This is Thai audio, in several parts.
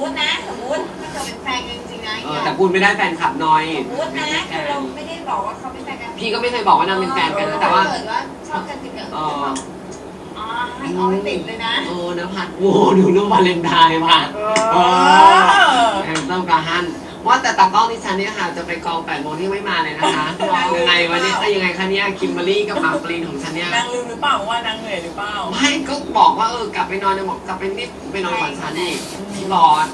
มตินะสมมติถ้าเกิดเป็นแฟนกันจริงๆนะเออแต่พูดไม่ได้แฟนคลับน้อย สมมตินะคือเราไม่ได้บอกว่าเขาเป็นแฟนกันพี่ก็ไม่เคยบอกว่านางเป็นแฟนกันนะแต่ว่า เกิดว่าชอบกันจริงๆเอออ๋อให้เอาให้ติดเลยนะเออนะพัดโว้ดูรูปวาเลนไทน์พัดเออ แอนต้องกระหัน ว่าแต่ตากล้องที่ฉันเนี่ยค่ะจะไปกองแปดโมงที่ไม่มาเลยนะคะยังไงวันนี้เอ้ยยังไงคะเนี่ยคิมเบอรี่กับหมากปรีนของฉันเนี่ยนางลืมหรือเปล่าว่านางเหนื่อยหรือเปล่าไม่ก็บอกว่าเออกลับไปนอนเนี่ยบอกกลับไปนิดไปนอนก่อนฉันอีกพี่บอส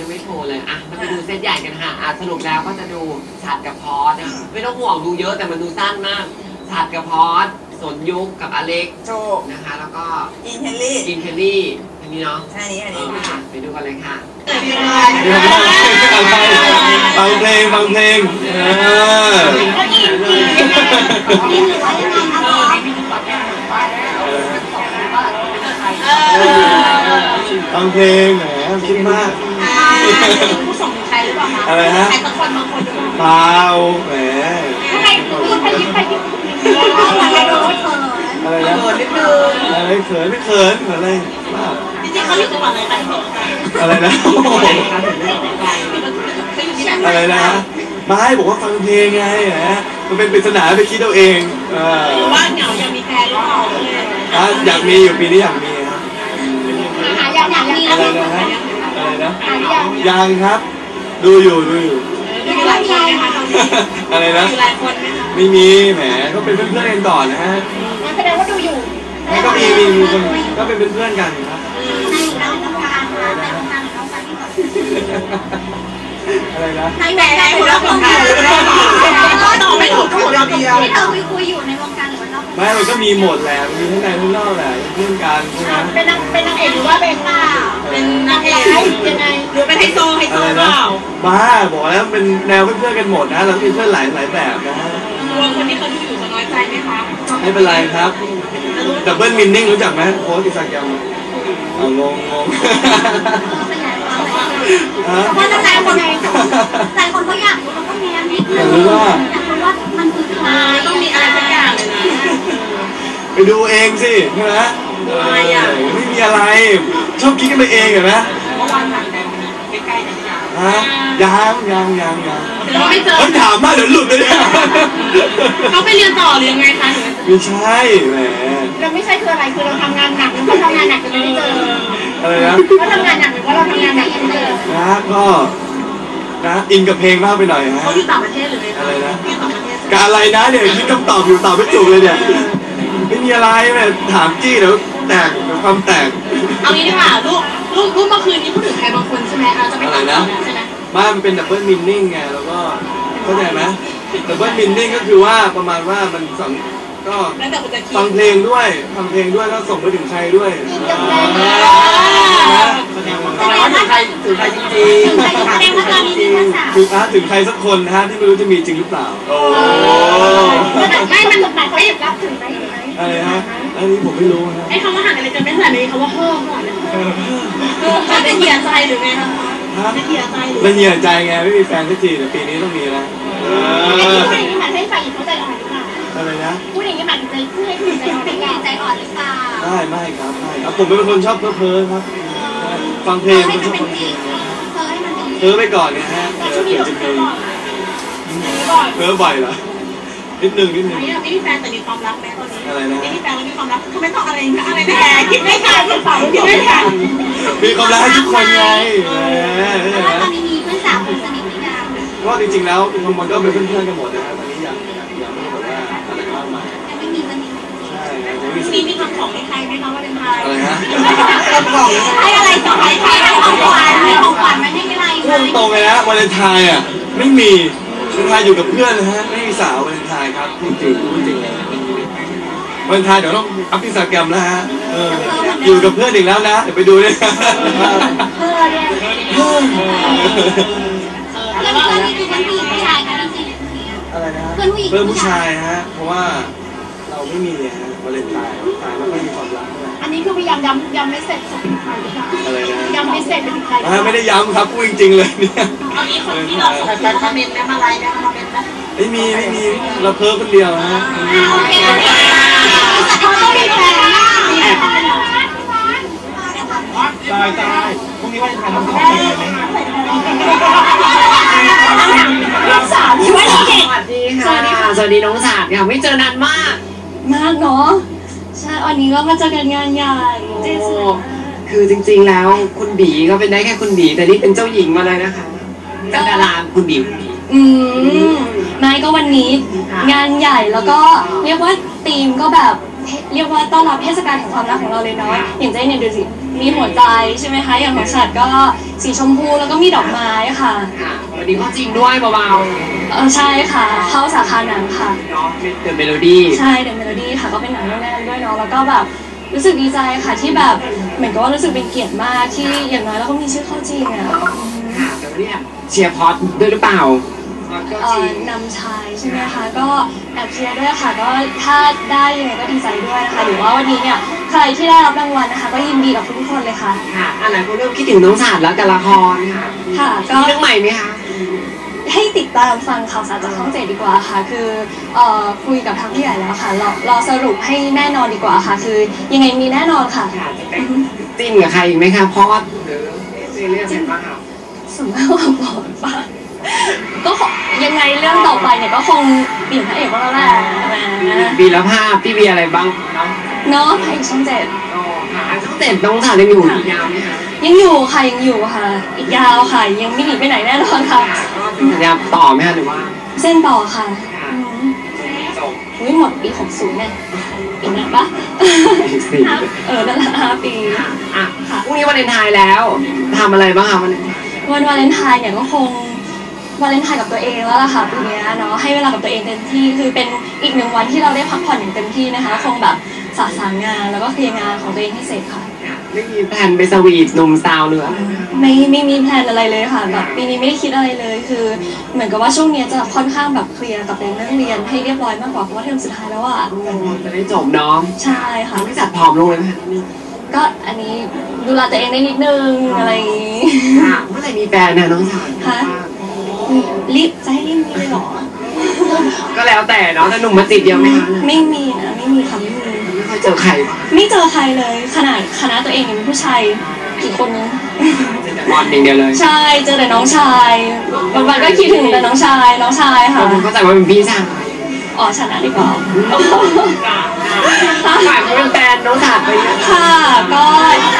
ยังไม่โทรเลยอะเราไปดูเซตใหญ่กันค่ะอะสรุปแล้วก็จะดูฉัดกับพอสนะไม่ต้องห่วงดูเยอะแต่มันดูสั้นมากฉัดกับพอสสนยุคกับอเล็กโจนะคะ แล้วก็อินเทลลี่กินเคลลี่อันนี้เนาะใช่นี้อันเอนี้อค่ะไปดูกันเลยค่ะ ฟังเพลงฟังเพลงเออฟังเพลงแหมคิดมากผู้ส่งใครหรือเปล่าคะอะไรฮะใครสักคนบางคนหรือเปล่าเปล่าแหมใครพูดใครยิ้มใครยิ้มใครโดนเขินอะไรนะเขินนิดนึงอะไรเขินไม่เขินเขินอะไรบ้าจริงๆเขาอยู่จังหวัดอะไรคะที่บอกอะไรนะโอ้โหอะไรนะฮะไม่บอกว่าฟังเพลงไงนะมันเป็นปริศนาไปคิดเอาเองเออว่าเหงายังมีแฟนหรือเปล่าอะอยากมีอยู่ปีนี้อยากมีครับหาอยากอยากมีอะไรนะฮะอะไรนะยังครับ ดูอยู่ดูอยู่ มีหลายคนไหมคะอะไรนะ มีหลายคนไหมคะไม่มีแหมก็เป็นเพื่อนๆกันก่อนนะฮะงั้นแสดงว่าดูอยู่แล้วก็มีมีมีคนก็เป็นเพื่อนๆกันครับในเราทำงานค่ะในทำงานเขาไปที่ก่อน อะไรนะในแหวนคนละวงการตอบไม่ถูกก็หมดเราเดียวที่เราคุยคุยอยู่ในวงการหรือว่านอกไม่มันก็มีหมดแหละมีทั้งในทั้งนอกแหละเพื่อนกันใช่ไหมเป็นนางเป็นนางเอกหรือว่าเป็นเปล่าเป็นนางเอกยังไงหรือเป็นไฮโซไฮโซอะไรเปนะล่าบ้าบอกแล้วเป็นแนวเพื่อนๆกันหมดนะเราก็มีเพื่อนหลายหลายแบบนะฮะตัวคนที่เขาดูอยู่จะน้อยใจไหมคะไม่เป็นไรครับดับเบิลมินนิ่งรู้จักไหมโค้ชอิสระแกรมเอางงงง หลายคนหลายคนเขาอยากรู้เขาต้องแง้มนิดนึงอยากรู้ว่าอยากรู้ว่ามันคือใครต้องมีอะไรสักอย่างเลยนะไปดูเองสิใช่ไหมอะไรอะไม่มีอะไร ชอบคิดกันไปเองเห็นไหมเมื่อวานผ่านกันใกล้ๆกันอย่างฮะยังยังยังยังเราไม่เจอเฮ้ยถามมากเดี๋ยวหลุดเลยเนี่ยเขาไปเรียนต่อหรือยังไงคะไม่ใช่แหมเราไม่ใช่คืออะไรคือเราทำงานหนักหรือเขาทำงานหนักจนไม่เจออะไรนะเขาทำงานหนักหรือว่าเราทำงานหนักจนไม่เจอนะก็ นะอินกับเพลงมากไปหน่อยฮะเขาอยู่ต่างประเทศหรือไงอะไรนะที่ต่างประเทศกับอะไรนะเนี่ยคิดคำตอบอยู่ตอบไม่ถูกเลยเนี่ยไม่มีอะไรแม่ถามจี้เดี๋ยวแตกเดี๋ยวความแตกเอางี้ดีกว่าลูกลูกลูกเมื่อคืนนี้พูดถึงใครบางคนใช่ไหมเราจะไม่ตัดต่อใช่ไหมบ้านมันเป็นดับเบิลมินนิ่งไงแล้วก็เข้าใจไหมดับเบิลมินนิ่งก็คือว่าประมาณว่ามันสัง ก็แล้วแต่คุณจะคิดฟังเพลงด้วยฟังเพลงด้วยก็ส่งไปถึงใครด้วยแต่ว่าถึงใครถึงใครจริงแสดงว่าตอนนี้มีภาษาถึงอะถึงใครสักคนนะฮะที่ไม่รู้จะมีจริงหรือเปล่าโอ้ไม่มันหมายเขาอยากรับถึงไหมอะไรฮะอันนี้ผมไม่รู้นะไอ้คำว่าห่างอะไรจะไม่ใส่เลยคำว่าเพิ่มก่อนนะเขาจะเหี่ยใจหรือไงคะฮะจะเหี่ยใจหรือละเหี่ยใจไงไม่มีแฟนสักทีแต่ปีนี้ต้องมีแล้วเอไอ้ที่อพูดอย่างนี้หมายให้ฝ่ายหญิงเขาใจอ่อนหรื อเปล่าอะไรนะพูดอย่างนี้หมายถึงใจพูดให้ผู้หญิงใจอ่อนหรือเปล่าใจอ่อนหรือเปล่าได้ไม่ครับไม่ครับผมเป็นคนชอบเพ้อเพ้อครับฟังเพลงคนชอบฟังเพลงเธอให้มันเป็นเพ้อไปก่อนนะฮะแต่ช่วงนี้เดี๋ยวเราจะเพิ่มีมก่อนก่อนเพ้อบ่อยเหรอนิดนึงนิดนึงไม่ไม่มีแฟนแต่มีความรักไหมตอนนี้อะไรนะไม่มีแฟนแล้วมีความรักทำไมต้องอะไรนะอะไรนะแหมคิดไม่ทันหรือเปล่าคิดไม่ทันมีความรักให้ทุกคนไงแหมเพราะว่าตอนนี้มีเพื่อนสาวคนสนิทหรือยังก็จริงๆแล้วมันก็เป็นเพื่อนๆกันหมดนะครับตอนนี้ยังยังไม่แบบว่า อะไรมากมายยังไม่มีวันนี้ใช่ครับยังไม่มีมีมีคำของในใครไหมคะว่าเป็นใครอะไรฮะให้อะไรต่อให้ใครให้ของขวัญให้ของขวัญมันให้อะไรพูดตรงเลยนะวาเลนไทน์อะไม่มีวาเลนไทน์อยู่กับเพื่อนนะฮะไม่มีสาววาเลนไทน์ครับจริงๆพูดจริงๆวาเลนไทน์เดี๋ยวต้องอัพอินสตาแกรมแล้วฮะเอออยู่กับเพื่อนอีกแล้วนะเดี๋ยวไปดูด้วยนะเพื่อนเนี่ยเพื่อนเพื่อนนี่คือเพื่อนผู้ อะไรนะฮะเพื่อนผู้หญิงเพื่อนผู้ชายฮะ เพราะว่าเราไม่มีฮะวาเลนไทน์วาเลนไทน์ไม่ค่อยมีความรักเท่าไหร่อันนี้คือพยายามย้ำย้ำไม่เสร็จส่งถึงใครหรือเปล่าอะไรนะย้ำไม่เสร็จเป็นถึงใครอ่าไม่ได้ย้ำครับพูดจริงๆเลยเนี่ยเอานี้คนที่เราส่งถึงมาเมนต์นะมาไลน์นะมาเมนต์นะไม่มีไม่มีเราเพ้อคนเดียวฮะโอเคโอเคเขาต้องมีแฟนนะมีแฟนเปายตายพรุ่งนี้วันอังคารทำของจริงเลยไหมลูกสาวที่ว่าเด็ก สวัสดีค่ะสวัสดีน้องสาดค่ะไม่เจอนานมาก มากเนาะใช่วันนี้ก็มาเจอกันงานใหญ่โอ้คือจริงๆแล้วคุณบีก็เป็นได้แค่คุณบีแต่นี่เป็นเจ้าหญิงมาเลยนะคะเป็นดาราคุณบีคุณบี อืมไม่ก็วันนี้งานใหญ่แล้วก็เรียกว่าธีมก็แบบเรียกว่าต้อนรับเทศกาลแห่งความรักของเราเลยเนาะอย่างเจ๊เนี่ยดูสิมีหัวใจใช่ไหมคะอย่างของฉัดก็สีชมพูแล้วก็มีดอกไม้ค่ะ ค่ะวันนี้ก็จริงด้วยเบาเออใช่ค่ะ เข้าสาขาหนังค่ะๆ เนาะเดอะเมโลดี้ใช่เดอะเมโลดี้ค่ะก็เป็นหนังเรื่องแรกด้วยเนาะแล้วก็แบบรู้สึกดีใจค่ะที่แบบเหมือนกับว่ารู้สึกเป็นเกียรติมากที่อย่างน้อยเราก็มีชื่อเข้าจริงอะค่ะแต่วันนี้เชียร์พอดด้วยหรือเปล่าพอดก็เอ่จริองนำชายใช่ไหมคะก็แอบเชียร์ด้วยค่ะก็ถ้าได้ยังไงก็ดีใจด้วยนะคะหรือว่าวันนี้เนี่ยใครที่ได้รับรางวัลนะคะ ก็ยินดีกับทุกคนเลยค่ะ ค่ะอะไรก็เริ่มคิดถึงน้องสาดแล้วกับละครค่ะค่ะก็ มีเรื่องใหม่ไหมคะ ให้ติดตามฟังข่าวสารจากช่องเจ็ดดีกว่าค่ะ คือเอ่อคุยกับทางผู้ใหญ่แล้วค่ะรอรอสรุปให้แน่นอนดีกว่าค่ะ คือยังไงมีแน่นอนค่ะค่ะจะไปจิ้นกับใครอีกไหมคะพอดหรือซีเรียสอะไรบ้างคะสมมติว่าบอกว่าก็ขอยังไงเรื่องต่อไปเนี่ยก็คงเปลี่ยนพระเอกบ้างแล้วแหละนะบีละภาพพี่เบียร์อะไรบ้างเนาะเนาะพระเอกช่องเจ็ดก็ค่ะช่องเจ็ดน้องสาดยังอยู่อีกยาวไหมคะ ยังอยู่ค่ะยังอยู่ค่ะ อีกยาวค่ะ ยังไม่หนีไปไหนแน่นอนค่ะก็เป็นสัญญาต่อไหมคะหรือว่า เส้นต่อค่ะอืมจบอุ้ยหมดปีหกศูนย์เนี่ยอีกนานปะสี่เออนั่นแหละห้าปี อะพรุ่งนี้วันเลนไทน์แล้วทำอะไรบ้างคะวันเลนไทน์วันวาเลนไทน์เนี่ยก็คงวาเลนไทน์กับตัวเองแล้วล่ะค่ะปีเนี้ยเนาะให้เวลากับตัวเองเต็มที่คือเป็นอีกหนึ่งวันที่เราได้พักผ่อนอย่างเต็มที่นะคะ คงแบบสะสางงานแล้วก็เคลียร์งานของตัวเองให้เสร็จค่ะ ไม่มีแผนไปสวีทหนุ่มสาวเหนือไม่ไม่มีแพลนอะไรเลยค่ะแบบปีนี้ไม่ได้คิดอะไรเลยคือ เหมือนกับว่าช่วงเนี้ยจะค่อนข้างแบบเคลียร์กับเรื่องเรื่องเรียนให้เรียบร้อยมากกว่าเพราะว่าเทอมสุดท้ายแล้วอะจะได้จบเนาะใช่ค่ะ ไม่จัดผอมลงเลยไหมคะก็อันนี้ดูแลตัวเองได้นิดนึงอะไรอย่างงี้ค่ะเมื่อไหร่มีแฟนนะน้องสาวฮะรีบจะให้รีบมีเลยเหรอก็แล้วแต่เนาะถ้าหนุ่มมาติดเดียวไหมคะไม่มีนะไม่มีค่ะไม่มีไม่ค่อย เจอใครไม่เจอใครเลย ขนาดคณะตัวเองยังมีผู้ชายกี่คนนึงเจอแต่บอลอย่างเดียวเลยใช่เจอแต่น้องชายวันๆก็คิดถึงแต่น้องชายน้องชายค่ะผมเข้าใจว่าเป็นพี่ชายอ๋อชนะดีกว่าฝากเป็นแฟนน้องสาวไปนะค่ะ ก็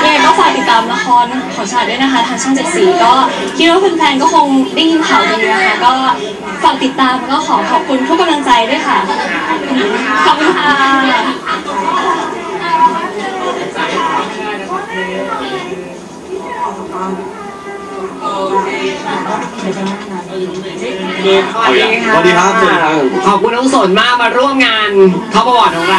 ยังไงก็ฝากติดตามละครของชาติด้วยนะคะทางช่องเจ็ดสีก็คิดว่าแฟนๆก็คงได้ยินข่าวดีนะคะก็ฝากติดตามแล้วก็ขอขอบคุณทุกกำลังใจด้วยค่ะ ขอบคุณค่ะ สวัสดีค่ะสวัสดีครับสวัสดีครับ ขอบคุณน้องสนมากมาร่วมงานท็อปอวอร์ดของเรา